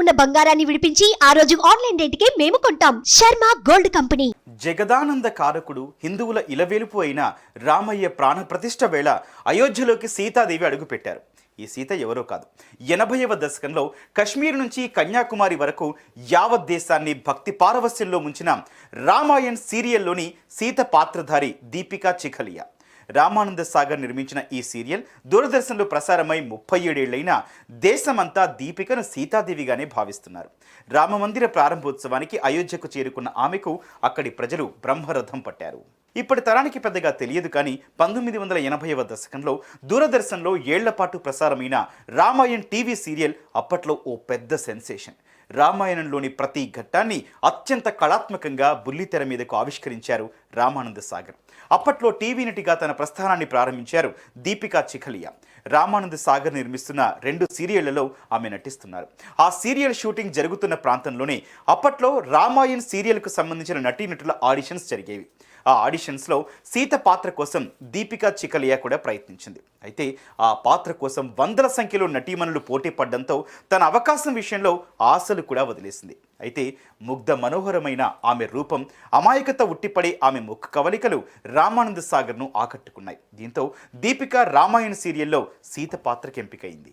ఉన్న బంగారాన్ని విడిపించి ఆ రోజు ఆన్లైన్ రేటుకే మేము కొంటాం. Sharma gold company. జగదానంద కారకుడు హిందువుల ఇలవేలుపు అయిన రామయ్య ప్రాణ ప్రతిష్ట వేళ అయోధ్యలోకి సీతాదేవి అడుగుపెట్టారు. ఈ సీత ఎవరో కాదు. ఎనభైవ దశకంలో కశ్మీర్ నుంచి కన్యాకుమారి వరకు యావత్ దేశాన్ని భక్తి పారవస్యంలో ముంచిన రామాయణ్ సీరియల్లోని సీత పాత్రధారి దీపికా చిఖలియా. రామానంద సాగర్ నిర్మించిన ఈ సీరియల్ దూరదర్శన్లో ప్రసారమై ముప్పై ఏడేళ్ళైన దేశమంతా దీపికను సీతాదేవిగానే భావిస్తున్నారు. రామమందిర ప్రారంభోత్సవానికి అయోధ్యకు చేరుకున్న ఆమెకు అక్కడి ప్రజలు బ్రహ్మరథం పట్టారు. ఇప్పటి తరానికి పెద్దగా తెలియదు కానీ పంతొమ్మిది వందల ఎనభైవ దశకంలో దూరదర్శన్లో ఏళ్ళపాటు ప్రసారమైన రామాయణ్ టీవీ సీరియల్ అప్పట్లో ఓ పెద్ద సెన్సేషన్. రామాయణంలోని ప్రతి ఘట్టాన్ని అత్యంత కళాత్మకంగా బుల్లితెర మీదకు ఆవిష్కరించారు రామానంద సాగర్. అప్పట్లో టీవీ నటిగా తన ప్రస్థానాన్ని ప్రారంభించారు దీపికా చిఖలియా. రామానంద సాగర్ నిర్మిస్తున్న రెండు సీరియళ్ళలో ఆమె నటిస్తున్నారు. ఆ సీరియల్ షూటింగ్ జరుగుతున్న ప్రాంతంలోనే అప్పట్లో రామాయణ్ సీరియల్కు సంబంధించిన నటీనటుల ఆడిషన్స్ జరిగేవి. ఆ ఆడిషన్స్లో సీత పాత్ర కోసం దీపికా చికలియా కూడా ప్రయత్నించింది. అయితే ఆ పాత్ర కోసం వందల సంఖ్యలో నటీమణులు పోటీ పడడంతో తన అవకాశం విషయంలో ఆశలు కూడా వదిలేసింది. అయితే ముగ్ధ మనోహరమైన ఆమె రూపం అమాయకత ఉట్టిపడే ఆమె ముఖ కవలికలు రామానంద సాగర్ను ఆకట్టుకున్నాయి. దీంతో దీపిక రామాయణ సీరియల్లో సీత పాత్రకి ఎంపికైంది.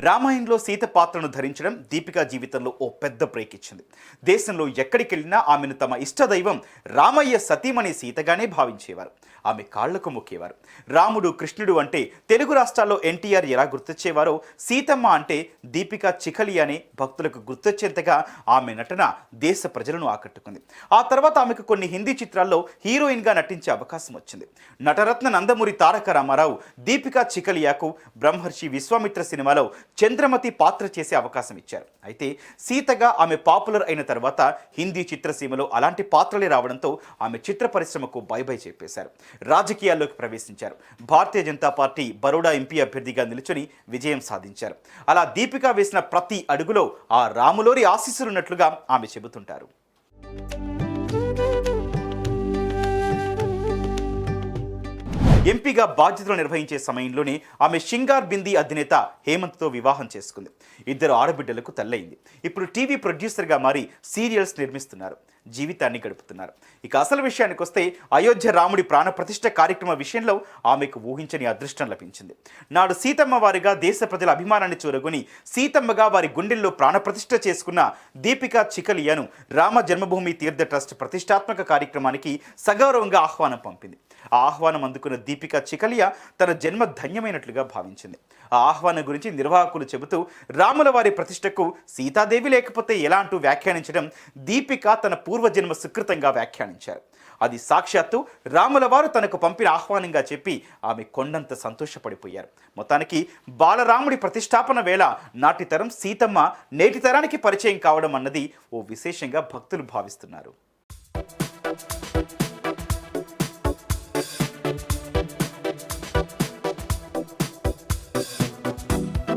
రామాయణంలో సీత పాత్రను ధరించడం దీపికా జీవితంలో ఓ పెద్ద బ్రేక్ ఇచ్చింది. దేశంలో ఎక్కడికి వెళ్ళినా ఆమెను తమ ఇష్టదైవం రామయ్య సతీమణి సీతగానే భావించేవారు. ఆమె కాళ్ళకు మొక్కేవారు. రాముడు కృష్ణుడు అంటే తెలుగు రాష్ట్రాల్లో ఎన్టీఆర్ ఎలా గుర్తొచ్చేవారో సీతమ్మ అంటే దీపికా చిఖలి అనే భక్తులకు గుర్తొచ్చేంతగా ఆమె నటన దేశ ప్రజలను ఆకట్టుకుంది. ఆ తర్వాత ఆమెకు కొన్ని హిందీ చిత్రాల్లో హీరోయిన్గా నటించే అవకాశం వచ్చింది. నటరత్న నందమూరి తారక రామారావు దీపికా చికలియాకు బ్రహ్మర్షి విశ్వామిత్ర సినిమాలో చంద్రమతి పాత్ర చేసే అవకాశం ఇచ్చారు. అయితే సీతగా ఆమె పాపులర్ అయిన తర్వాత హిందీ చిత్రసీమలో అలాంటి పాత్రలే రావడంతో ఆమె చిత్ర పరిశ్రమకు బైబై చెప్పేశారు. రాజకీయాల్లోకి ప్రవేశించారు. భారతీయ జనతా పార్టీ బరోడా ఎంపీ అభ్యర్థిగా నిలుచుని విజయం సాధించారు. అలా దీపిక వేసిన ప్రతి అడుగులో ఆ రాములోరి ఆశీస్సులున్నట్లుగా ఆమె చెబుతుంటారు. ఎంపీగా బాధ్యతలు నిర్వహించే సమయంలోనే ఆమె షింగార్ బిందీ అధినేత హేమంత్తో వివాహం చేసుకుంది. ఇద్దరు ఆడబిడ్డలకు తల్లయింది. ఇప్పుడు టీవీ ప్రొడ్యూసర్గా మారి సీరియల్స్ నిర్మిస్తున్నారు. జీవితాన్ని గడుపుతున్నారు. ఇక అసలు విషయానికి వస్తే అయోధ్య రాముడి ప్రాణప్రతిష్ఠ కార్యక్రమ విషయంలో ఆమెకు ఊహించని అదృష్టం లభించింది. నాడు సీతమ్మ వారిగా దేశ ప్రజల అభిమానాన్ని చూరగొని సీతమ్మగా వారి గుండెల్లో ప్రాణప్రతిష్ఠ చేసుకున్న దీపికా చికలియాను రామ జన్మభూమి తీర్థ ట్రస్ట్ ప్రతిష్టాత్మక కార్యక్రమానికి సగౌరవంగా ఆహ్వానం పంపింది. ఆ ఆహ్వానం అందుకున్న దీపికా చికలియా తన జన్మ ధన్యమైనట్లుగా భావించింది. ఆ ఆహ్వానం గురించి నిర్వాహకులు చెబుతూ రాముల వారి ప్రతిష్టకు సీతాదేవి లేకపోతే ఎలా అంటూ వ్యాఖ్యానించడం దీపిక తన పూర్వజన్మ సుకృతంగా వ్యాఖ్యానించారు. అది సాక్షాత్తు రాముల వారు తనకు పంపిన ఆహ్వానంగా చెప్పి ఆమె కొండంత సంతోషపడిపోయారు. మొత్తానికి బాలరాముడి ప్రతిష్టాపన వేళ నాటి తరం సీతమ్మ నేటి తరానికి పరిచయం కావడం అన్నది ఓ విశేషంగా భక్తులు భావిస్తున్నారు.